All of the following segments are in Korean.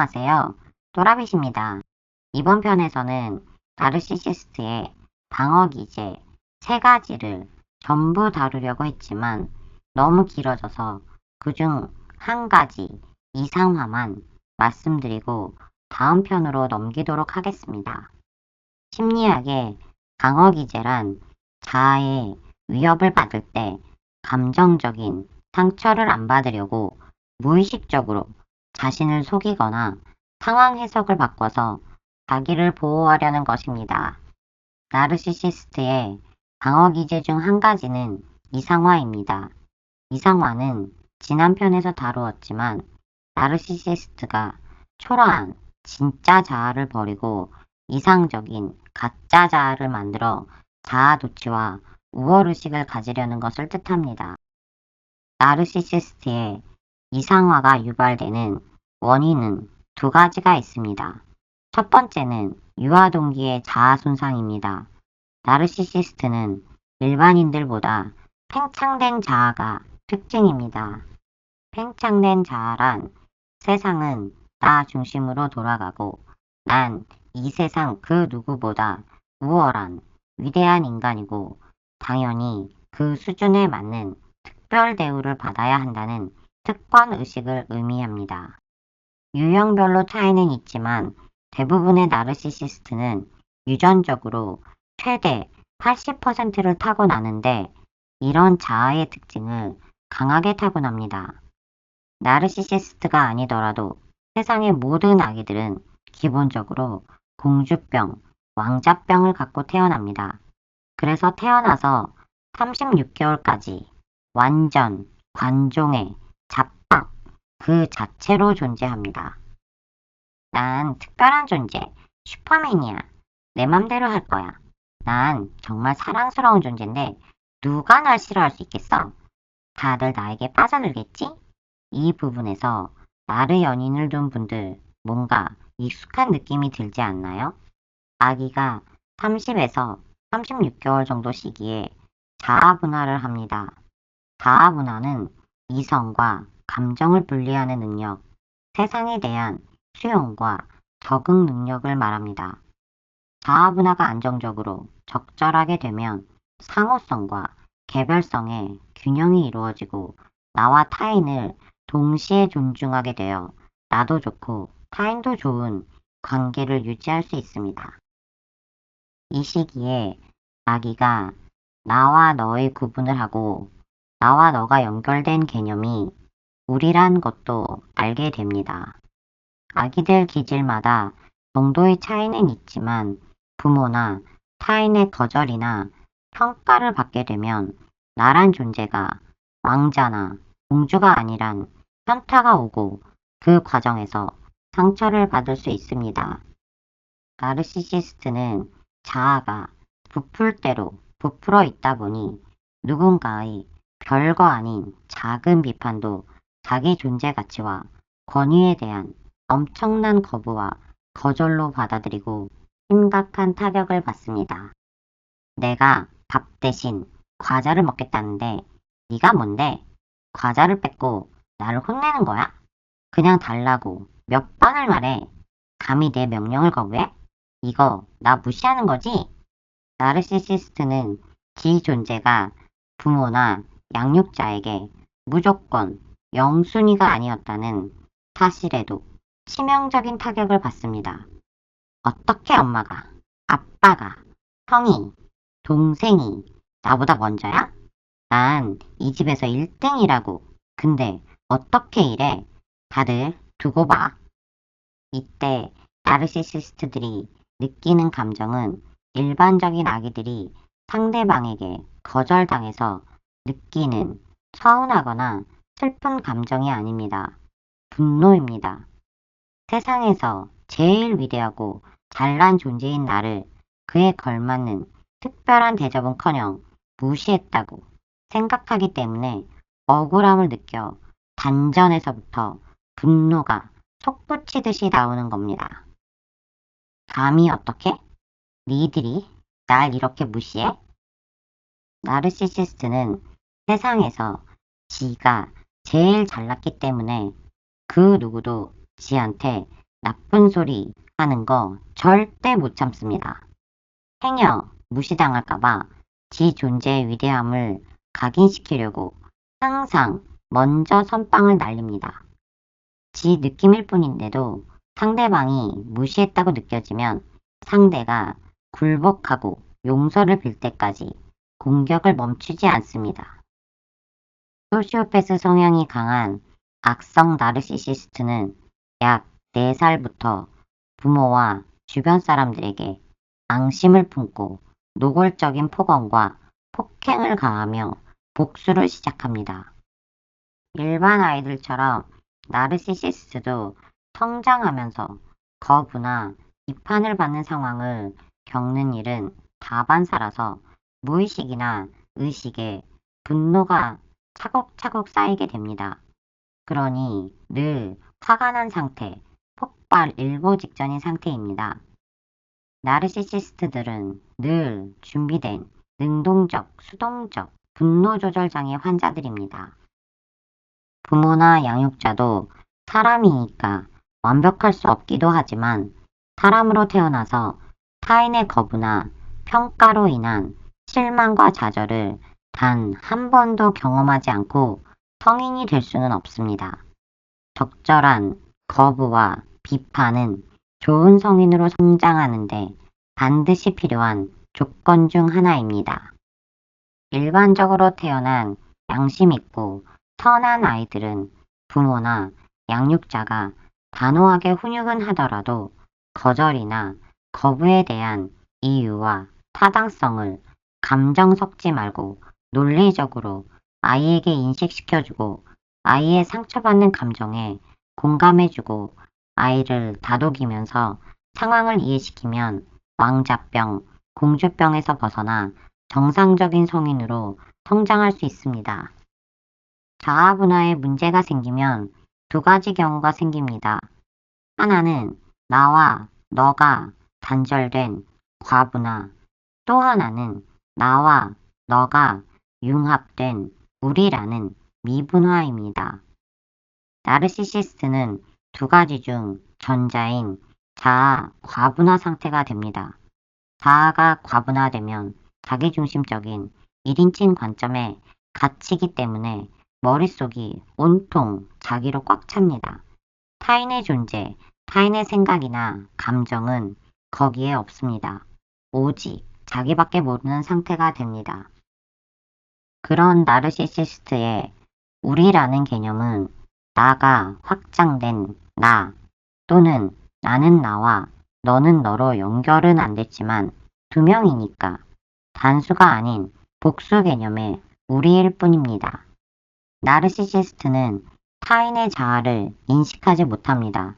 안녕하세요. 또라빗입니다. 이번 편에서는 나르시시스트의 방어 기제 세 가지를 전부 다루려고 했지만 너무 길어져서 그중 한 가지 이상화만 말씀드리고 다음 편으로 넘기도록 하겠습니다. 심리학의 방어 기제란 자아의 위협을 받을 때 감정적인 상처를 안 받으려고 무의식적으로 자신을 속이거나 상황 해석을 바꿔서 자기를 보호하려는 것입니다. 나르시시스트의 방어 기제 중 한 가지는 이상화입니다. 이상화는 지난 편에서 다루었지만 나르시시스트가 초라한 진짜 자아를 버리고 이상적인 가짜 자아를 만들어 자아 도취와 우월의식을 가지려는 것을 뜻합니다. 나르시시스트의 이상화가 유발되는 원인은 두 가지가 있습니다. 첫 번째는 유아 동기의 자아 손상입니다. 나르시시스트는 일반인들보다 팽창된 자아가 특징입니다. 팽창된 자아란 세상은 나 중심으로 돌아가고 난 이 세상 그 누구보다 우월한 위대한 인간이고 당연히 그 수준에 맞는 특별 대우를 받아야 한다는 특권 의식을 의미합니다. 유형별로 차이는 있지만 대부분의 나르시시스트는 유전적으로 최대 80%를 타고나는데 이런 자아의 특징을 강하게 타고납니다. 나르시시스트가 아니더라도 세상의 모든 아기들은 기본적으로 공주병, 왕자병을 갖고 태어납니다. 그래서 태어나서 36개월까지 완전 관종의 잡박 그 자체로 존재합니다. 난 특별한 존재, 슈퍼맨이야. 내 맘대로 할 거야. 난 정말 사랑스러운 존재인데 누가 날 싫어할 수 있겠어? 다들 나에게 빠져들겠지? 이 부분에서 나를 연인을 둔 분들 뭔가 익숙한 느낌이 들지 않나요? 아기가 30에서 36개월 정도 시기에 자아 분할을 합니다. 자아 분할은 이성과 감정을 분리하는 능력, 세상에 대한 수용과 적응 능력을 말합니다. 자아 분화가 안정적으로 적절하게 되면 상호성과 개별성의 균형이 이루어지고 나와 타인을 동시에 존중하게 되어 나도 좋고 타인도 좋은 관계를 유지할 수 있습니다. 이 시기에 아기가 나와 너의 구분을 하고 나와 너가 연결된 개념이 우리란 것도 알게 됩니다. 아기들 기질마다 정도의 차이는 있지만 부모나 타인의 거절이나 평가를 받게 되면 나란 존재가 왕자나 공주가 아니란 현타가 오고 그 과정에서 상처를 받을 수 있습니다. 나르시시스트는 자아가 부풀 대로 부풀어 있다 보니 누군가의 별거 아닌 작은 비판도 자기 존재 가치와 권위에 대한 엄청난 거부와 거절로 받아들이고 심각한 타격을 받습니다. 내가 밥 대신 과자를 먹겠다는데 네가 뭔데? 과자를 뺏고 나를 혼내는 거야? 그냥 달라고 몇 번을 말해. 감히 내 명령을 거부해? 이거 나 무시하는 거지? 나르시시스트는 지 존재가 부모나 양육자에게 무조건 영순위가 아니었다는 사실에도 치명적인 타격을 받습니다. 어떻게 엄마가, 아빠가, 형이, 동생이 나보다 먼저야? 난 이 집에서 1등이라고. 근데 어떻게 이래? 다들 두고 봐. 이때 나르시시스트들이 느끼는 감정은 일반적인 아기들이 상대방에게 거절당해서 느끼는 서운하거나 슬픈 감정이 아닙니다. 분노입니다. 세상에서 제일 위대하고 잘난 존재인 나를 그에 걸맞는 특별한 대접은커녕 무시했다고 생각하기 때문에 억울함을 느껴 단전에서부터 분노가 솟구치듯이 나오는 겁니다. 감히 어떻게? 니들이 날 이렇게 무시해? 나르시시스트는 세상에서 지가 제일 잘났기 때문에 그 누구도 지한테 나쁜 소리 하는 거 절대 못 참습니다. 행여 무시당할까봐 지 존재의 위대함을 각인시키려고 항상 먼저 선빵을 날립니다. 지 느낌일 뿐인데도 상대방이 무시했다고 느껴지면 상대가 굴복하고 용서를 빌 때까지 공격을 멈추지 않습니다. 소시오패스 성향이 강한 악성 나르시시스트는 약 4살부터 부모와 주변 사람들에게 앙심을 품고 노골적인 폭언과 폭행을 가하며 복수를 시작합니다. 일반 아이들처럼 나르시시스트도 성장하면서 거부나 비판을 받는 상황을 겪는 일은 다반사라서 무의식이나 의식에 분노가 차곡차곡 쌓이게 됩니다. 그러니 늘 화가 난 상태, 폭발 일보 직전인 상태입니다. 나르시시스트들은 늘 준비된 능동적, 수동적 분노 조절 장애 환자들입니다. 부모나 양육자도 사람이니까 완벽할 수 없기도 하지만 사람으로 태어나서 타인의 거부나 평가로 인한 실망과 좌절을 단 한 번도 경험하지 않고 성인이 될 수는 없습니다. 적절한 거부와 비판은 좋은 성인으로 성장하는데 반드시 필요한 조건 중 하나입니다. 일반적으로 태어난 양심 있고 선한 아이들은 부모나 양육자가 단호하게 훈육은 하더라도 거절이나 거부에 대한 이유와 타당성을 감정 섞지 말고 논리적으로 아이에게 인식시켜주고 아이의 상처받는 감정에 공감해주고 아이를 다독이면서 상황을 이해시키면 왕자병, 공주병에서 벗어나 정상적인 성인으로 성장할 수 있습니다. 자아분화에 문제가 생기면 두 가지 경우가 생깁니다. 하나는 나와 너가 단절된 과분화, 또 하나는 나와 너가 융합된 우리라는 미분화입니다. 나르시시스트는 두 가지 중 전자인 자아 과분화 상태가 됩니다. 자아가 과분화되면 자기중심적인 1인칭 관점에 갇히기 때문에 머릿속이 온통 자기로 꽉 찹니다. 타인의 존재, 타인의 생각이나 감정은 거기에 없습니다. 오직 자기밖에 모르는 상태가 됩니다. 그런 나르시시스트의 우리라는 개념은 나가 확장된 나 또는 나는 나와 너는 너로 연결은 안 됐지만 두 명이니까 단수가 아닌 복수 개념의 우리일 뿐입니다. 나르시시스트는 타인의 자아를 인식하지 못합니다.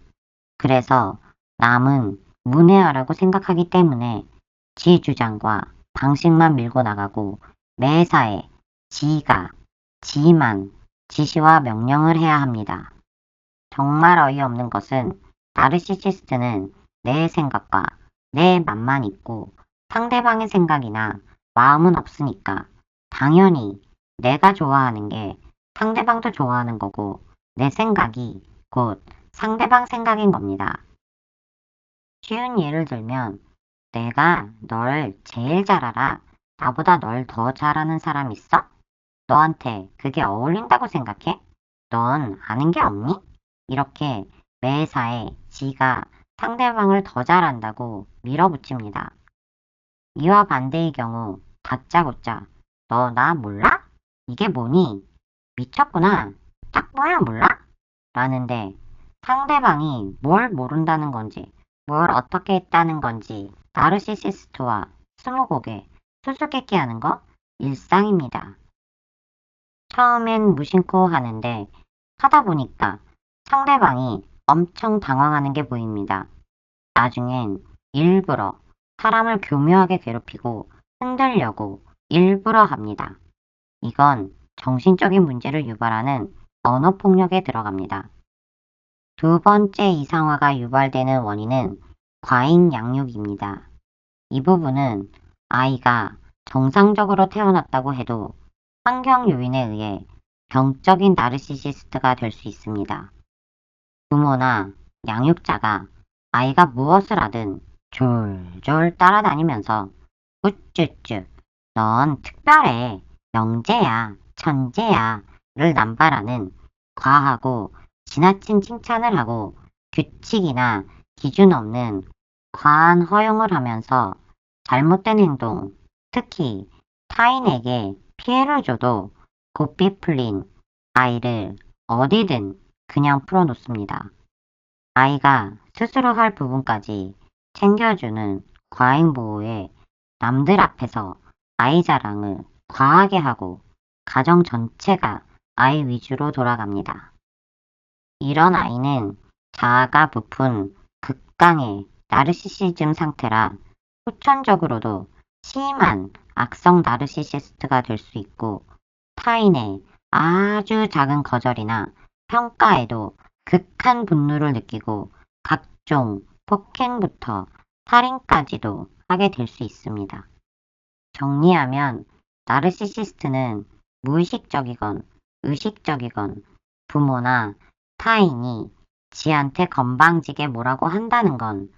그래서 남은 문외아라고 생각하기 때문에 지 주장과 방식만 밀고 나가고 매사에 지가, 지만 지시와 명령을 해야 합니다. 정말 어이없는 것은 나르시시스트는 내 생각과 내 맘만 있고 상대방의 생각이나 마음은 없으니까 당연히 내가 좋아하는 게 상대방도 좋아하는 거고 내 생각이 곧 상대방 생각인 겁니다. 쉬운 예를 들면 내가 널 제일 잘 알아. 나보다 널 더 잘하는 사람 있어? 너한테 그게 어울린다고 생각해? 넌 아는 게 없니? 이렇게 매사에 지가 상대방을 더 잘한다고 밀어붙입니다. 이와 반대의 경우 다짜고짜 너 나 몰라? 이게 뭐니? 미쳤구나. 딱 뭐야 몰라? 라는데 상대방이 뭘 모른다는 건지 뭘 어떻게 했다는 건지 나르시시스트와 스무고개 수수께끼 하는 거 일상입니다. 처음엔 무심코 하는데 하다 보니까 상대방이 엄청 당황하는 게 보입니다. 나중엔 일부러 사람을 교묘하게 괴롭히고 흔들려고 일부러 합니다. 이건 정신적인 문제를 유발하는 언어폭력에 들어갑니다. 두 번째 이상화가 유발되는 원인은 과잉 양육입니다. 이 부분은 아이가 정상적으로 태어났다고 해도 환경 요인에 의해 병적인 나르시시스트가 될 수 있습니다. 부모나 양육자가 아이가 무엇을 하든 졸졸 따라다니면서 우쭈쭈 넌 특별해. 영재야. 천재야. 를 남발하는 과하고 지나친 칭찬을 하고 규칙이나 기준 없는 과한 허용을 하면서 잘못된 행동, 특히 타인에게 피해를 줘도 고삐 풀린 아이를 어디든 그냥 풀어놓습니다. 아이가 스스로 할 부분까지 챙겨주는 과잉보호에 남들 앞에서 아이 자랑을 과하게 하고 가정 전체가 아이 위주로 돌아갑니다. 이런 아이는 자아가 부푼 극강의 나르시시즘 상태라 후천적으로도 심한 악성 나르시시스트가 될 수 있고 타인의 아주 작은 거절이나 평가에도 극한 분노를 느끼고 각종 폭행부터 살인까지도 하게 될 수 있습니다. 정리하면 나르시시스트는 무의식적이건 의식적이건 부모나 타인이 지한테 건방지게 뭐라고 한다는 건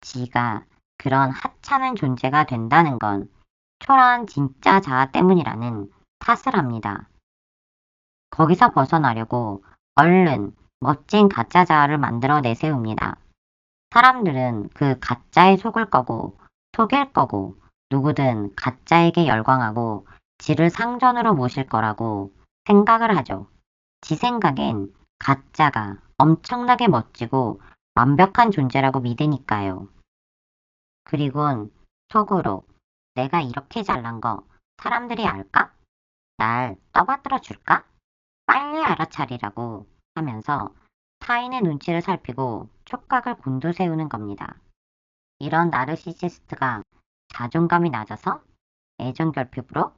지가 그런 하찮은 존재가 된다는 건 초라한 진짜 자아 때문이라는 탓을 합니다. 거기서 벗어나려고 얼른 멋진 가짜 자아를 만들어 내세웁니다. 사람들은 그 가짜에 속을 거고 속일 거고 누구든 가짜에게 열광하고 지를 상전으로 모실 거라고 생각을 하죠. 지 생각엔 가짜가 엄청나게 멋지고 완벽한 존재라고 믿으니까요. 그리곤 속으로 내가 이렇게 잘난 거 사람들이 알까? 날 떠받들어 줄까? 빨리 알아차리라고 하면서 타인의 눈치를 살피고 촉각을 곤두세우는 겁니다. 이런 나르시시스트가 자존감이 낮아서 애정 결핍으로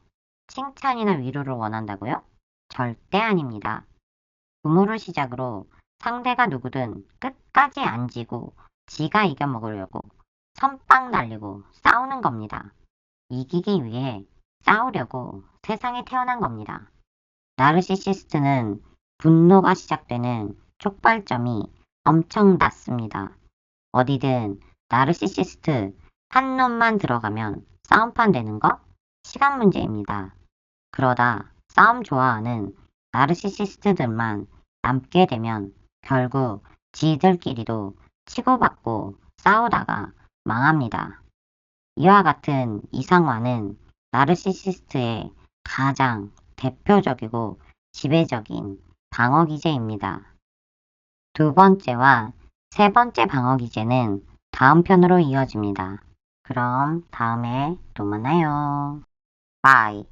칭찬이나 위로를 원한다고요? 절대 아닙니다. 부모를 시작으로 상대가 누구든 끝까지 안 지고 지가 이겨먹으려고 선빵 날리고 싸우는 겁니다. 이기기 위해 싸우려고 세상에 태어난 겁니다. 나르시시스트는 분노가 시작되는 촉발점이 엄청 낮습니다. 어디든 나르시시스트 한 놈만 들어가면 싸움판 되는 거 시간 문제입니다. 그러다 싸움 좋아하는 나르시시스트들만 남게 되면 결국 지들끼리도 치고받고 싸우다가 망합니다. 이와 같은 이상화는 나르시시스트의 가장 대표적이고 지배적인 방어 기제입니다. 두 번째와 세 번째 방어 기제는 다음 편으로 이어집니다. 그럼 다음에 또 만나요. 바이.